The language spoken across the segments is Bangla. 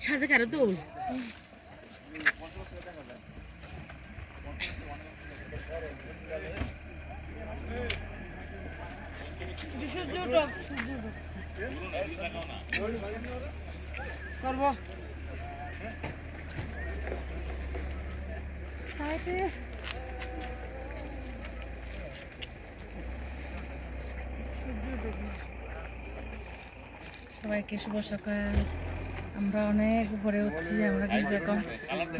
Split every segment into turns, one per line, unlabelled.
সাজে কারও তুল।
করব।
সবাইকে শুভ সকাল। আমরা অনেক উপরে উঠছি আমরা কিন্তু এখন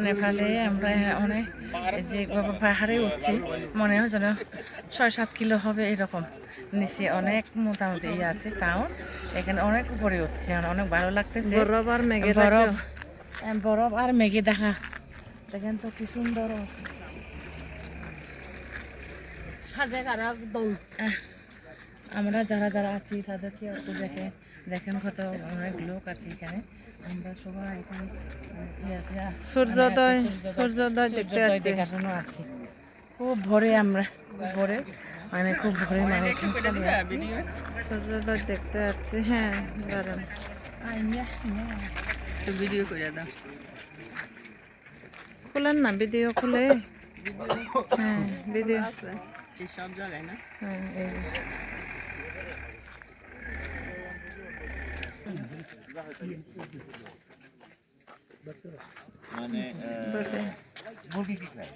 নেপালে আমরা অনেক যে পাহাড়ে উঠছি মনে হয় যেন ছয় সাত কিলো হবে এরকম। নিচে অনেক মোটামুটি ইয়ে আছে টাউন এখানে অনেক উপরে উঠছি আর অনেক ভালো লাগতেছে।
বরফ আর মেঘের
বরফ বরফ আর মেঘে দেখা। দেখেন তো কি সুন্দর। সাজে কারা দৌড় আমরা যারা যারা আছি তাদেরকে একটু দেখে দেখেন কত অনেক লোক আছে এখানে। আমরা সবাই এখানে আহ,
সূর্যোদয়
মানে আছে,
সূর্যোদয় দেখতে
সূর্যোদয় আছি। খুব ভোরে আমরা ভোরে মানে খুব ভোরে মানে
সূর্যোদয় দেখতে যাচ্ছি হ্যাঁ দাঁড়ান।
ভিডিও করে দাও।
খুলেন না ভিডিও খুলে। হ্যাঁ ভিডিও
সব জায়গায় না?
হ্যাঁ मैंने मुर्गी की खाई।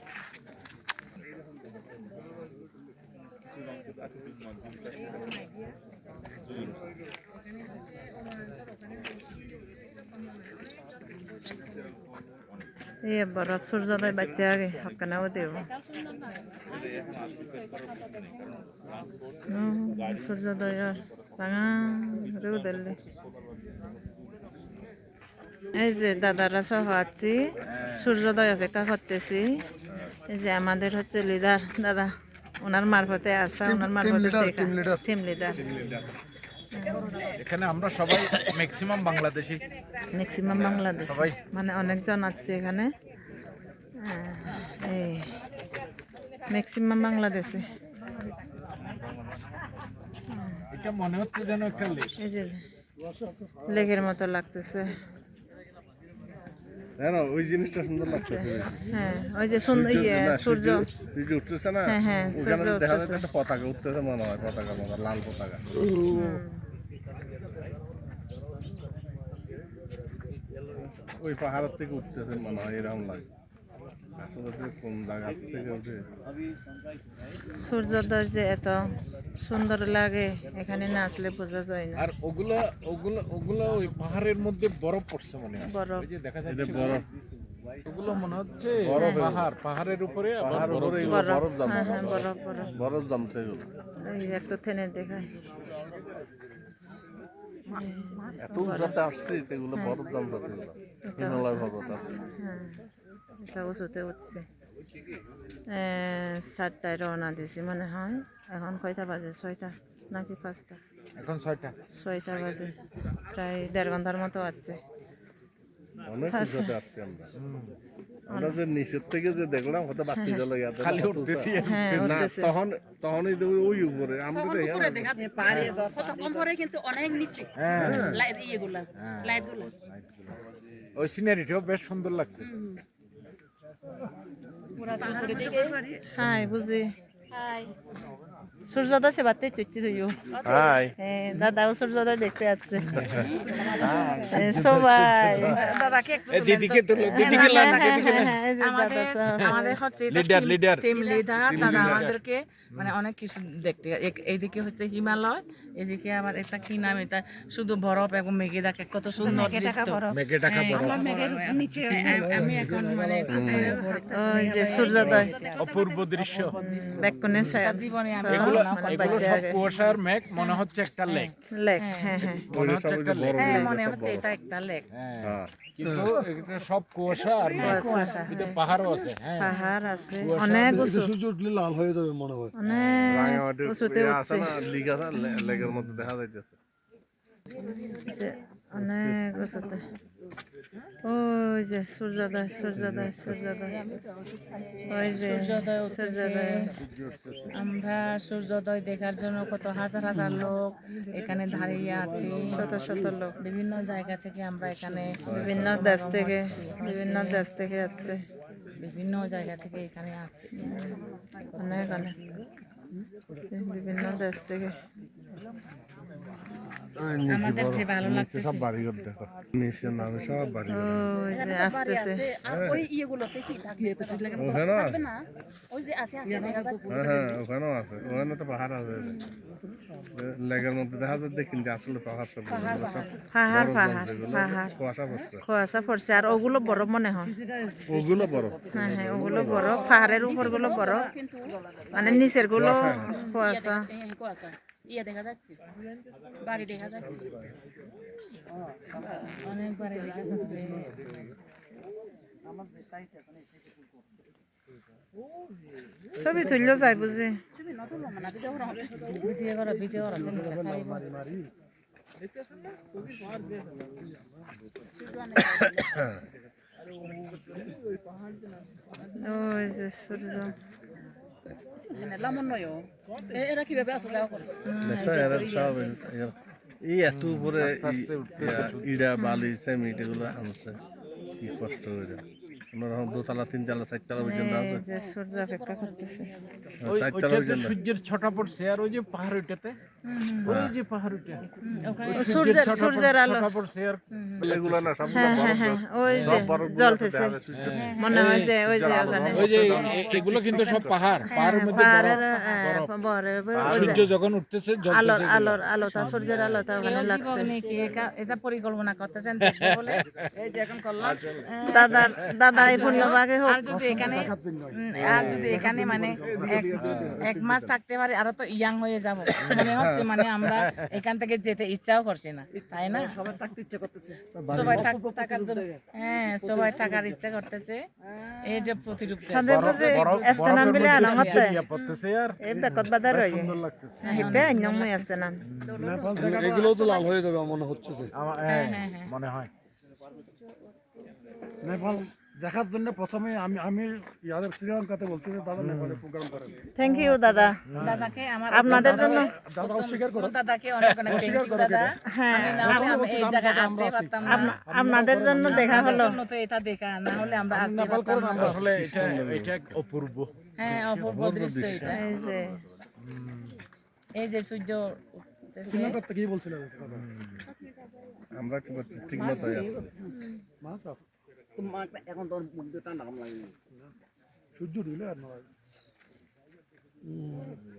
ये बरत सुरजोदाय बच्चे आ गए हक ना हो। सुरजोदाय रंगा रू এই যে দাদারা সহ আছি। সূর্যোদয় অপেক্ষা করতেছি। এই যে আমাদের হচ্ছে লিডার দাদা ওনার মারফতে আসা ওনার মারফতে টিম লিডার
এখানে আমরা সবাই ম্যাক্সিমাম বাংলাদেশি।
ম্যাক্সিমাম বাংলাদেশ।
সবাই?
মানে অনেকজন আছে এখানে। এই ম্যাক্সিমাম বাংলাদেশে।
এটা মনে হচ্ছে যেন একটা লেক।
এই যে লেগের মতো লাগতেছে।
না ওই জিনিসটা সুন্দর লাগছে।
হ্যাঁ ওই যে সুন্দর ইয়ে সূর্য।
সূর্য উঠতেছে না
হ্যাঁ, হ্যাঁ, সূর্য
দেখা যাচ্ছে একটা পতাকা উঠতেছে মনে হয় পতাকা মতো লাল পতাকা। ওই পাহাড়ের থেকে উঠতেছে মনে হয় এরকম লাগে আসলে যে কোন জায়গা থেকে উঠে
সূর্যোদয় যে এত সুন্দর লাগে এখানে না আসলে বোঝা যায় না।
আর ওগুলা ওগুলা ওগুলা ওই পাহাড়ের মধ্যে বরফ পড়ছে মনে হয়।
বরফ।
দেখা যাচ্ছে
বরফ।
ওগুলো মনে হচ্ছে পাহাড় পাহাড়ের উপরে আবার
পাহাড়
বরফ।
উপরে
বরফ।
বরফ জমা।
হ্যাঁ হ্যাঁ বরফ বরফ।
বরফ জমছে এগুলো।
এই একটু থেনে দেখায়
এত উঁচাতে আসছে এগুলো বরফ জমছে। এগুলো হিমালয় পর্বত আছে।
হ্যাঁ। এটা উঁচুতে উঠছে। এ, চারটায় রওনা দিছি মনে হয়। এখন কয়টা বাজে? ছয়টা নাকি পাঁচটা?
এখন ছয়টা।
ছয়টা বাজে। প্রায় দেড় ঘণ্টার মতো আছে।
অনেক আমরা। আমরা যে নিচের থেকে যে দেখলাম হয়তো বাতি জ্বলে ইয়াতে
খালি উঠতেছি।
হ্যাঁ
না তখন তখনই তো ওই উপরে আমরা তো এখানে
কত কম পরে কিন্তু অনেক নিচে।
হ্যাঁ।
লাইট ইয়েগুলা লাইট
ওই সিনারিটাও বেশ সুন্দর লাগছে।
হ্যাঁ বুঝি। সূর্যোদয় সে বাতে চুচ্ছি তুই
হাই।
দাদাও সূর্যোদয় দেখতে যাচ্ছে। সবাই।
দাদাকে
দিদিকে তুলো দিদিকে
হ্যাঁ, হ্যাঁ, হ্যাঁ,
আমাদের
দাদা
হচ্ছে
Leader, leader.
টিম লিডার দাদা আমাদেরকে মানে অনেক কিছু দেখতে এইদিকে হচ্ছে হিমালয় এদিকে আবার এটা কি নাম এটা? শুধু বরফ এবং মেঘে দেখে কত সুন্দর দৃশ্য।
মেঘে টাকা
হ্যাঁ, আমি এখন মানে
ওই যে সূর্যোদয়।
অপূর্ব দৃশ্য।
বেকুনে
জীবনে আমি
এগুলো এগুলো সব কুয়াশার মেঘ মনে হচ্ছে একটা লেক।
লেক হ্যাঁ হ্যাঁ।
মনে হচ্ছে একটা লেক।
হ্যাঁ মনে হচ্ছে এটা একটা লেক।
হ্যাঁ। কিন্তু এটা সব কুয়াশা আর মেঘ পাহাড়ও আছে হ্যাঁ।
পাহাড় আছে। অনেক উঁচু।
সূর্য উঠলে লাল হয়ে যাবে মনে হয়।
অনেক উঁচুতে
ইয়ে
উঠছে।
না লিগ আছে লে- লেগের মধ্যে দেখা যাইতেছে।
অনেক উঁচুতে। ওই যে সূর্যোদয় সূর্যোদয় সূর্যোদয় ওই যে
সূর্যোদয় আমরা সূর্যোদয় দেখার জন্য কত হাজার হাজার লোক এখানে দাঁড়িয়ে আছি।
শত শত লোক।
বিভিন্ন জায়গা থেকে আমরা এখানে
বিভিন্ন দেশ থেকে বিভিন্ন দেশ থেকে আসছে।
বিভিন্ন জায়গা থেকে এখানে আছি।
অনেক অনেক। বিভিন্ন দেশ থেকে।
আমাদের যে ভালো লাগতেছে।
সব বাড়িঘর দেখো। নিচের নামে সব বাড়ি
ওই যে আসতেছে।
ওখানেও আছে। হ্যাঁ ওখানেও আছে। ওখানে তো পাহাড় আছে। লেগের মধ্যে দেখা যাচ্ছে কিন্তু আসলে পাহাড় সব সব
পাহাড়। পাহাড় পাহাড়
কুয়াশা পড়ছে।
কুয়াশা পড়ছে আর ওগুলো বরফ মনে হয়।
ওগুলো বরফ
হ্যাঁ হ্যাঁ ওগুলো বরফ পাহাড়ের উপরগুলো বরফ মানে নিচেরগুলো কুয়াশা।
ইয়ে দেখা যাচ্ছে। বাড়ি দেখা যাচ্ছে। অনেক বাড়ি দেখা যাচ্ছে।
ছবি তুললেও যায় বুঝি।
ভিডিও করো ভিডিও করো
ওই যে সূর্য।
সব এই এত উপরে ইয়া- ইড়া বালি সেমিট এগুলো আনছে কি কষ্ট করে অন্যরকম দোতলা তিনতলা চারতলা পর্যন্ত আছে।
যে সূর্য অপেক্ষা করতেছে।
চারতলা পর্যন্ত।
সূর্যের ছটা পড়ছে আর ওই যে পাহাড় ওইটাতে ওই যে পাহাড় ওইটা।
সূর্যের সূর্যের আলো।
ছটা পড়ছে আর
এগুলো না সব
ওই যে জ্বলতেছে। মনে হয় যে ওই যে ওখানে।
ওই যে এগুলো কিন্তু সব পাহাড় পাহাড়ের মধ্যে
পাহাড়ের বরে ওই যে
সূর্য যখন উঠতেছে জল
আলোর আলোর আলোটা সূর্যের আলোটা ওখানে লাগছে।
জীবনে কি এটা পরিকল্পনা করতেছেন বলে? এই যে এখন করলাম।
দাদার দাদা এই পূর্ণবাগে হোক।
আর যদি এখানে আর যদি এখানে মানে এক এক মাস থাকতে পারে আরও তো ইয়াং হয়ে যাব। মনে হচ্ছে মানে আমরা এখান থেকে যেতে ইচ্ছাও করছি না তাই না? সবাই থাকতে ইচ্ছা করতেছে। সবাই থাকার জন্য হ্যাঁ সবাই থাকার ইচ্ছা করতেছে। এই যে প্রতিরূপ
এস্তেনান বিলে আনা হতে এই বেকত বাদার রয়ে হিতে অন্যম
এগুলো তো লাল হয়ে যাবে মনে হচ্ছে
হ্যাঁ, মনে হয়।
নেপাল দেখার জন্য প্রথমে আমি আমি ইয়ারে শ্রীলঙ্কাতে বলছি যে দাদা নেপালে প্রোগ্রাম করেন
থ্যাংক ইউ দাদা।
দাদাকে আমার
আপনাদের জন্য
দাদা অস্বীকার করো।
দাদাকে অনেক অনেক thank you দাদা।
হ্যাঁ
আমি হলে এই জায়গায় আসতে পারতাম না।
আপনাদের জন্য দেখা হলো।
জন্য তো এটা দেখা না হলে আমরা আসতে
নেপাল
পারতাম
করুন
না।
আমরা আসলে এটা এটা এক অপূর্ব।
হ্যাঁ অপূর্ব দৃশ্য এটা।
এই যে।
এই যে সূর্য উঠতেছে।
শ্রীলঙ্কার থেকেই বলছিলাম এটা কথা।
আমরা কি করছি ঠিক মতো
মা তো সূর্য দিলে আর নয়।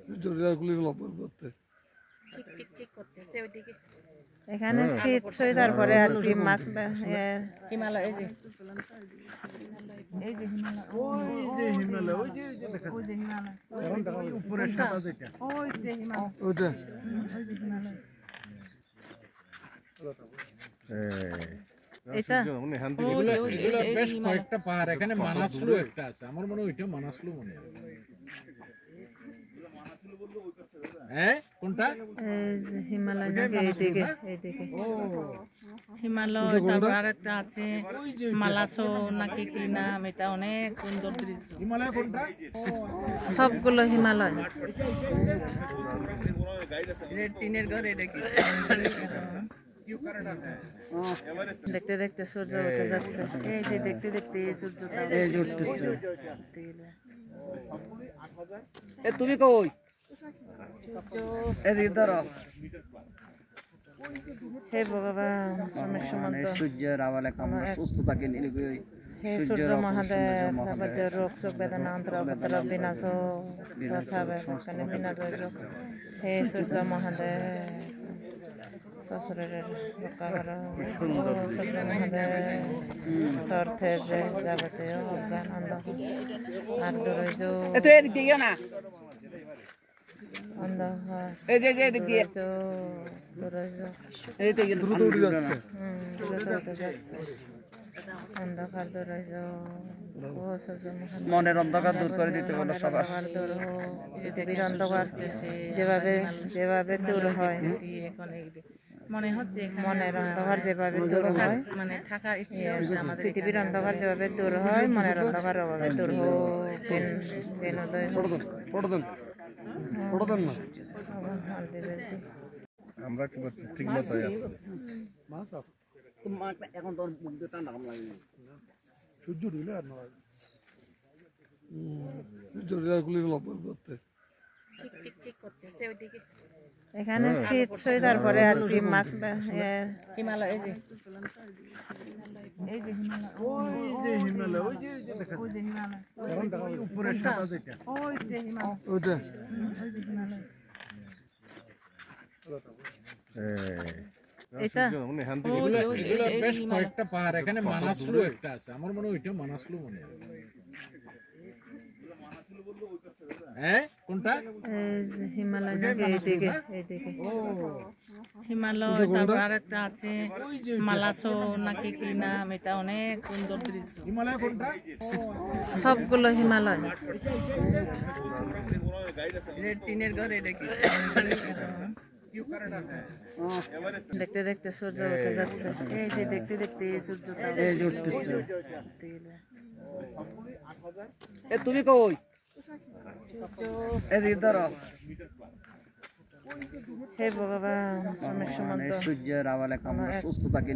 সূর্য দিলে গুলি লবণ করতে
এখানে শীত ছুঁই তারপরে আছি মাস্ক
হিমালয় এই যে। এই যে হিমালয়।
ওই যে হিমালয় ওই যে ওই যে দেখা
ওই যে হিমালয়।
উপরে সাদা যেটা
ওই যে হিমালয়।
ওইটা
এটা
এগুলো এগুলো বেশ কয়েকটা পাহাড় এখানে মানাসলু একটা আছে আমার মনে হয় ওইটা মানাসলু মনে হয়। হ্যাঁ কোনটা?
হিমালয় নাকি এইদিকে এইদিকে।
হিমালয় তারপর আরেকটা আছে মালাসো নাকি কি নাম এটা অনেক সুন্দর দৃশ্য।
হিমালয় কোনটা?
সবগুলো হিমালয়। দেখতে দেখতে সূর্য উঠে যাচ্ছে।
এই যে দেখতে দেখতে এই সূর্যটা
উঠতেছে। এ তুমি কই? এদিকে ধরো।
হে ভগবান সময় সমন্ত
সূর্যের আওয়ালে আমরা সুস্থ থাকি
সূর্য মহাদেব যাবতীয় রোগ শোক বেদনা অন্তর অবতর বিনাশ তথাবে ভক্তানি বিনাশ যোগ হে সূর্য মহাদেব। শ্বশুরের রক্ষা করো ও সূর্য মহাদেব তোর যে যাবতীয় অজ্ঞান অন্ধকার। আর দূরে
তো এদিক দিয়ে না।
অন্ধকার।
এই যে যে এদিক দিয়ে।
দূরে
এই দিকে। দ্রুত উঠে যাচ্ছে।
হুম দূরে তো উঠে যাচ্ছে। অন্ধকার দূর
মনের অন্ধকার দূর করে দিতে বলো সবার।
পৃথিবীর অন্ধকার যেভাবে যেভাবে দূর হয়।
এখন এই যে মনে হচ্ছে
মনের অন্ধকার যেভাবে দূর হয়।
মানে থাকার ইচ্ছে আমাদের
পৃথিবীর অন্ধকার যেভাবে দূর হয় মনের অন্ধকার অভাবে দূর হোক
দেন
আমরা করছি ঠিক মতো
এখন তোর মুখ লাগে
সূর্য ঢুলে আর নয় সূর্য ঢুলে গুলি লবণ করতে
এখানে শীত ছই তারপরে আছি মাস্ক
হিমালয় এই যে। এই যে হিমালয়। ওই যে হিমালয় যে
বেশ কয়েকটা পাহাড় এখানে মানাসলু একটা আছে। আমার মনে হয় ওইটা মানাসলু মনে হয়। হ্যাঁ? কোনটা?
এই যে হিমালয়
তারপর আছে মালাসো নাকি কি নাম এটা অনেক সুন্দর দৃশ্য।
হিমালয় কোনটা?
সবগুলো হিমালয়।
টিনের ঘর এটা কি?
দেখতে দেখতে সূর্য উঠে যাচ্ছে।
এই যে দেখতে দেখতে সূর্যটা
এই উঠতেছে। এ তুমি কই?
হে ভগবান
মানে সূর্যের আওয়ালে কামনা সুস্থ থাকে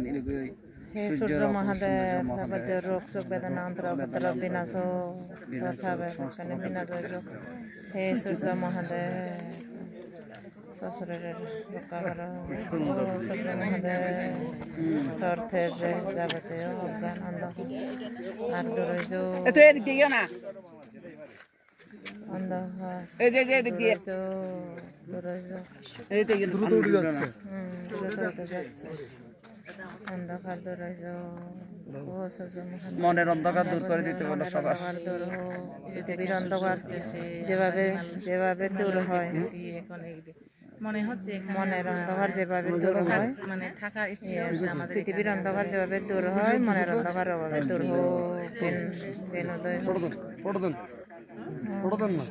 হে সূর্য মহাদেব যাবতীয় রোগ শোক বেদনা অন্তর বিনাশ তথা বিনাশ হোক। হে সূর্য মহাদেব শ্বশুরের রক্ষা কর সূর্য মহাদেব তোর যে যাবতীয় অজ্ঞান অন্ধকার আর দূর যাও
এ তো এদিক দিয়ে না
অন্ধকার
এই যে যে এই দ্রুত উঠে যাচ্ছে
দ্রুত যাচ্ছে অন্ধকার দূর
মনের অন্ধকার দূর করে দিতে বলো সবার
পৃথিবীর অন্ধকার যেভাবে যেভাবে দূর হয়
এখন এই যে মনে হচ্ছে
মনের অন্ধকার যেভাবে দূর হয়
মানে থাকার
পৃথিবীর অন্ধকার যেভাবে দূর হয় মনের অন্ধকার অভাবে দূর হোক
ফটো দেন না?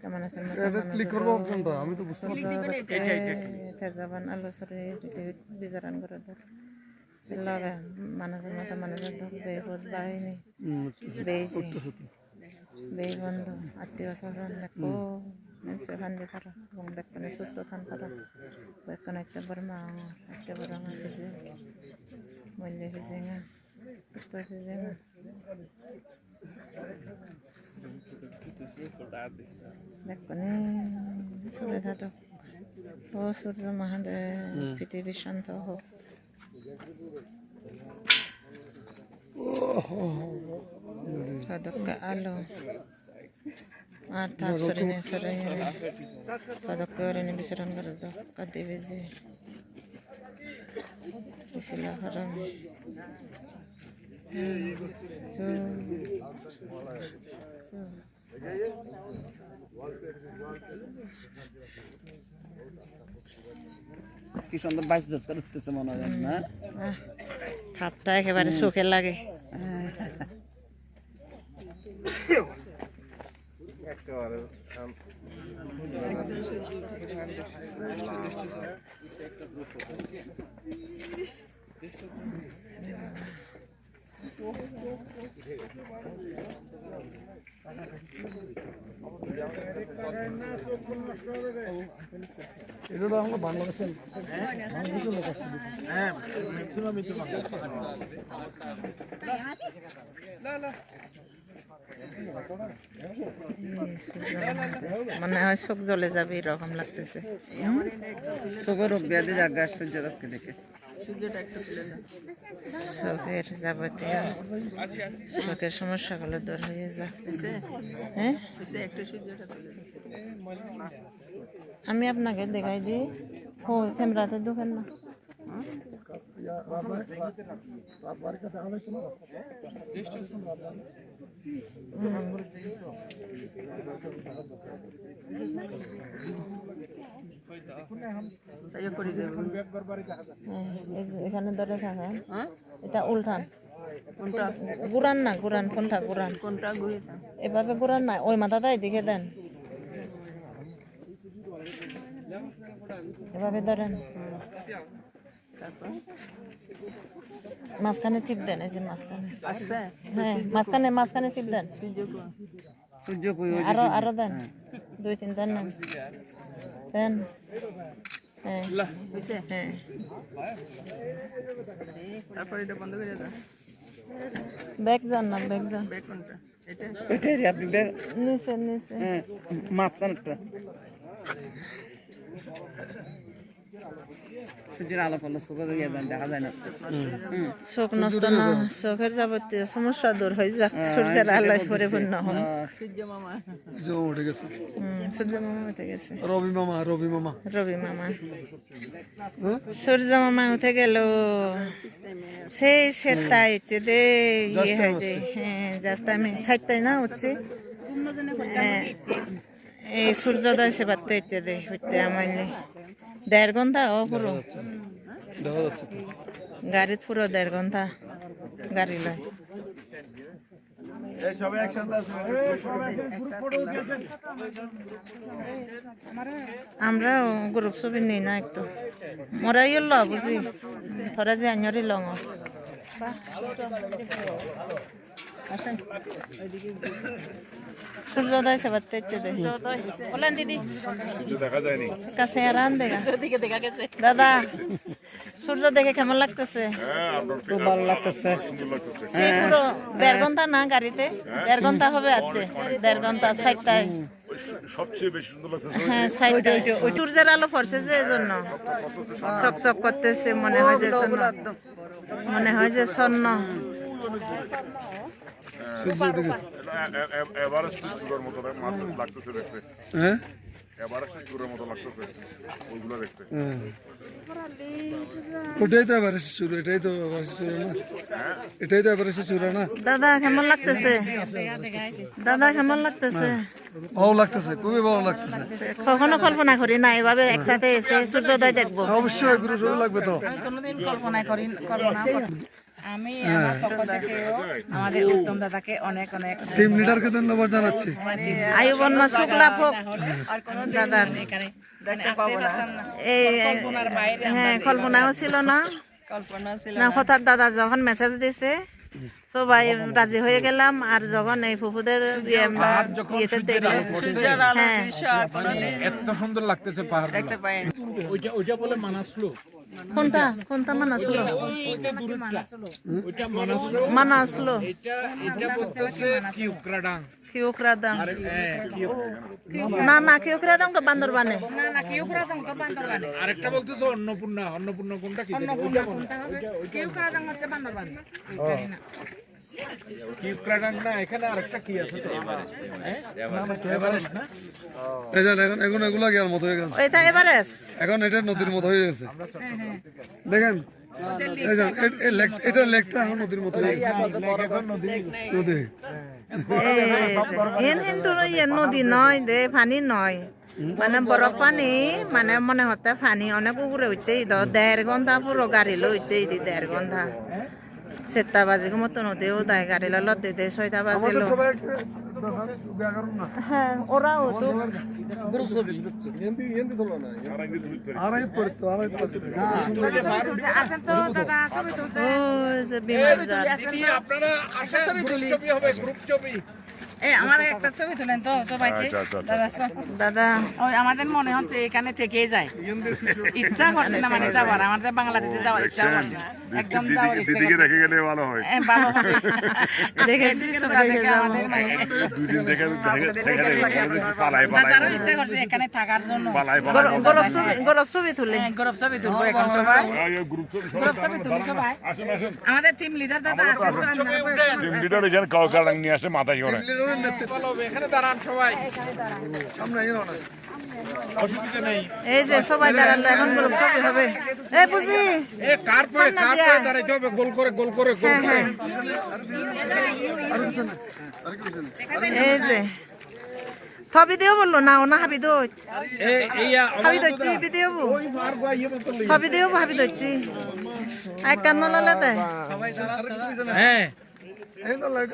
কেমন আছেন
এটা ক্লিক করব অপশনটা আমি তো বুঝতে
তেজাবান আলো সরে পৃথিবীত বিচরণ করে ধর লগে মানুষের মতো মানুষের ধর বেহদ বাহিনী বেইছি বেই বন্ধু আত্মীয় স্বজন দেখো মানুষে শান্তি করা এবং বেকনে সুস্থ থান করা বেকনে একটা বড় মা একটা বড় মা ফিজে মূল্য ফিজে না সুস্থ ফিজে না। বেকনে চলে থাকো ও সূর্য মহাদেব পৃথিবী শান্ত হোক। Tadok alo. আর থাক সরিনে সরিনে তদক করে বিচরণ করে দাও কাঁদে বেজে পিছিলা হারাম
কি সুন্দর বাইশ বাইশ করে উঠতেছে মনে হয় না।
থাপটা একেবারে চোখে লাগে।
একেবারে
এটা আমরা বাংলাদেশের
হ্যাঁ ম্যাক্সিমাম
মনে হয় চোখ জ্বলে যাবে, এরকম লাগতেছে।
সুগর ব্যাধি জায়গা সূর্য দেখে।
চোখের যাবতীয় চোখের সমস্যাগুলো দূর হয়ে যা হ্যাঁ? আমি আপনাকে দেখাই দিই। ও ক্যামেরাতে দেখেন না। হ্যাঁ, এই যে এখানে ধরে থাকেন এটা উল্টান গুরান না গুরান কোনটা গুরান কোনটা এভাবে গুরান না ওই মাথাটা এদিকে দেন। এভাবে ধরেন। মাঝখানে টিপ দেন এই যে মাঝখানে। হ্যাঁ মাঝখানে মাঝখানে টিপ দেন। আরও আরও দেন। দুই তিন দেন না। দেন। হ্যাঁ। হ্যাঁ।
তারপর এটা বন্ধ করে দাও।
ব্যাগ যান না ব্যাগ যান।
ব্যাগ কোনটা? এটা? এটাই আপনি ব্যাগ
নিচে নিচে।
হ্যাঁ মাঝখানেরটা সূর্যের আলো পড়ল চোখে দিয়ে যান দেখা যায় না।
চোখ নষ্ট না চোখের যাবতীয় সমস্যা দূর হয়ে যাক সূর্যের আলোয় পরিপূর্ণ হয়
সূর্য মামা।
উঠে গেছে।
সূর্য মামা উঠে গেছে।
রবি মামা রবি মামা।
রবি মামা। সূর্য মামা উঠে গেল। সেই সেটা হচ্ছে দে ইয়ে হয় দে। হ্যাঁ জাস্ট আমি সাইডটাই না উঠছি। হ্যাঁ, এই সূর্যোদয় সেবাতে হচ্ছে দে হইতে আমার দেড় ঘণ্টা ও পুরো গাড়িত পুরো দেড় ঘণ্টা গাড়ি লয়। আমরা গ্রুপ ছবি নেই না একটু। মোরা ইয়ে ল বুঝি? থরা যে আঞ্জরি লং সূর্যোদয় তেচ্ছে দে। বলেন দিদি।
দেখা যায়নি।
কাছে আর আন দেখা দাদা সূর্য দেখে কেমন লাগতেছে?
হ্যাঁ
খুব ভালো লাগতেছে।
সেই পুরো দেড় ঘণ্টা না গাড়িতে? দেড় ঘণ্টা হবে আছে দেড় ঘণ্টা সাইডটায়।
সবচেয়ে বেশি সুন্দর লাগতেছে
হ্যাঁ ওই সূর্যের আলো পড়ছে যে এজন্য। চক চক করতেছে মনে হয় যে মনে হয় যে স্বর্ণ
এ- এ- চূড়ার মতো মাছ লাগতেছে দেখতে।
হ্যাঁ?
এভারেস্টের চূড়ার মতো লাগতেছে ওইগুলো দেখতে।
ওটাই তো এবারে শুরু এটাই তো এবারে শুরু না? এটাই তো এবারে শুরু না?
দাদা কেমন লাগতেছে? দাদা কেমন লাগতেছে?
ভালো লাগতেছে খুবই ভালো লাগতেছে।
কখনো কল্পনা করি না এভাবে একসাথে এসে সূর্যোদয় দেখব।
অবশ্যই গুরু শুরু লাগবে তো।
কোনোদিন কল্পনা করি কল্পনা করি- আমি আমার পক্ষ থেকেও আমাদের উত্তম দাদাকে অনেক অনেক
টিম লিডারকে ধন্যবাদ জানাচ্ছি।
শুক্লা ফোক দাদার
মানে আসতেই পারতাম না।
এই
কল্পনার বাইরে
হ্যাঁ কল্পনাও ছিল না।
কল্পনা
না হঠাৎ দাদা যখন মেসেজ দিছে সবাই রাজি হয়ে গেলাম আর যখন এই ফুফুদের হ্যাঁ।
এত সুন্দর লাগতেছে পাহাড় ওইটা ওইটা বলে মানাসলো।
কোনটা? কোনটা মানাসলো?
ওইটা দূরেরটা ওইটা মানাসলো।
মানাসলো।
এটা এটা বলতেছে কিউক্রাডাং
কিউকরা
আর হ্যাঁ,
না না কিউকরা দাম তো বান্দরবানে।
না না কেউ তো বান্দরবানে।
আরেকটা বলতেছে অন্নপূর্ণা অন্নপূর্ণা কোনটা কি জানি?
অন্নপূর্ণা কোনটা হবে? কেউ হচ্ছে বান্দরবানে। জানি না
এখানে আরেকটা কি আছে তো? হ্যাঁ? না, না, এভারেস্ট না?
এই যে এখন এখন এগুলা গিয়ার মতো হয়ে গেছে?
এটা
এখন এটা নদীর মতো হয়ে গেছে। দেখেন এ- এ এটা লেকটা এখন নদীর মতো হয়ে গেছে। নদী।
কিন্তু ইয়ে নদী নয় দে, পানি নয়। মানে বরফ পানি মানে মনে হতে পানি। অনেক উপরে উঠতে তো দেড় ঘণ্টা পুরো গাড়ি লো উঠতে দি দেড় ঘণ্টা সেটা বাজে মতো নদীও দেয়, গাড়ি লো লতে দে, ছয়টা বাজিল। হ্যাঁ ওরাও তো।
এমপি এমপি তোলা না আড়াই পড়তো আড়াই পড়তো
আছেন তো দাদা ছবি তুলছে।
ওই যে বিমান যান।
দিদি, আপনারা আসেন গ্রুপ তুলি। হবে গ্রুপ ছবি।
আমার একটা ছবি তুলেন তো সবাইকে।
আচ্ছা, আচ্ছা, আচ্ছা।
দাদা ওই আমাদের মনে হচ্ছে এখানে থেকেই যায়। ইচ্ছা করছে না মানে যাওয়ার আমাদের বাংলাদেশে যাওয়ার ইচ্ছা করছে একদম যাওয়ার ইচ্ছা
দিদিকে
করছে
গেলে ভালো হয়।
ভালো হবে।
দেখে দেখে
দেখে
যাব।
আমাদের মানে
দুই দিন দেখে দেখে দেখে পালাই পালাই
দাদারও ইচ্ছা করছে এখানে থাকার জন্য।
পালাই পালাই
গরব ছবি গরব ছবি তুলে।
হ্যাঁ, গৌরব ছবি তুলবো এখন সবাই।
গ্রুপ ছবি
গৌরব তুলি সবাই।
আসুন আসুন।
আমাদের টিম লিডার দাদা আছেন তো
টিম লিডার এখানে কাউ নিয়ে আসে মাথায় করে।
ওই নেতৃত্ব
এখানে দাঁড়ান সবাই।
সামনে আইন না।
অসুবিধা নেই।
এই যে সবাই দাঁড়াল এখন গ্রুপ ছবি হবে। এই বুঝি
এ কার পরে
সামনে
কার
দিয়া।
পরে দাঁড়াইতে হবে? গোল করে গোল করে গোল
হ্যাঁ
করে।
হ্যাঁ। এই যে। থবি দিও বলল না না হাবি দইছি বু। দিও হাবি দইছি আই কান্ন লালাতে
হ্যাঁ।
এই না লাগ